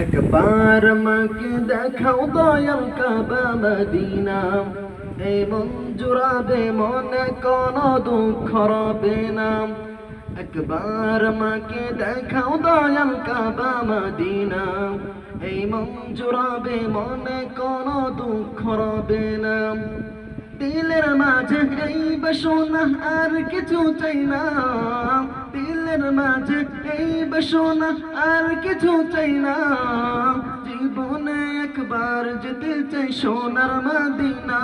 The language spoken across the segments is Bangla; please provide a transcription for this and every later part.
একবার মাকে দেখাও দয়াল কাবা মদিনা। এই মন জুড়াবে মনে কোনো দুঃখ রবে না। একবার মাকে দেখাও দয়াল কাবা মদিনা। এই জুড়াবে মনে কোনো দুঃখ রবে না। দিলের মাঝে এই বেসোনা আর কিছু চাই না। মাঝে এই বেসোনা আর কিছু চাই না। জীবনে একবার যেতে চাই সোনার মাদিনা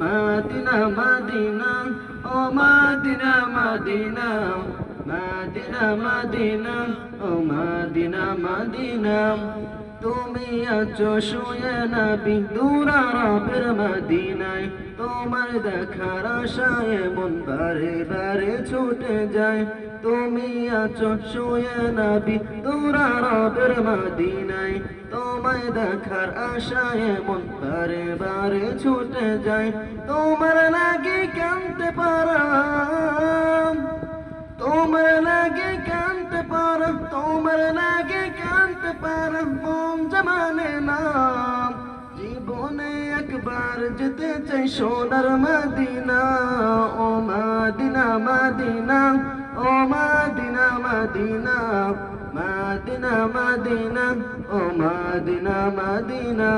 মাদিনা মাদিনা, ও মাদিনা মাদিনা মাদিনা মাদিনা, ও মাদিনা মাদিনা। তুমি আছো শুয়ে নবী দূরা রবের মদিনায়। তোমার দেখার আশায় মন বারে বারে ছুটে যায়। তুমি আছো শুয়ে নবী দূরা রবের মদিনায়। তোমায় দেখার আশায় মন বারে বারে ছুটে যায়। তোমার লাগে কানতে পারাম তোমার লাগে কানতে পারো, তোমার লাগে কানতে পারো, মন জমানে না। জীবনে একবার যেতে চাই সোনার মদিনা, ও মাদিনা মাদিনা, ও মাদিনা মাদিনা মাদিনা মাদিনা, ও মাদিনা মাদিনা।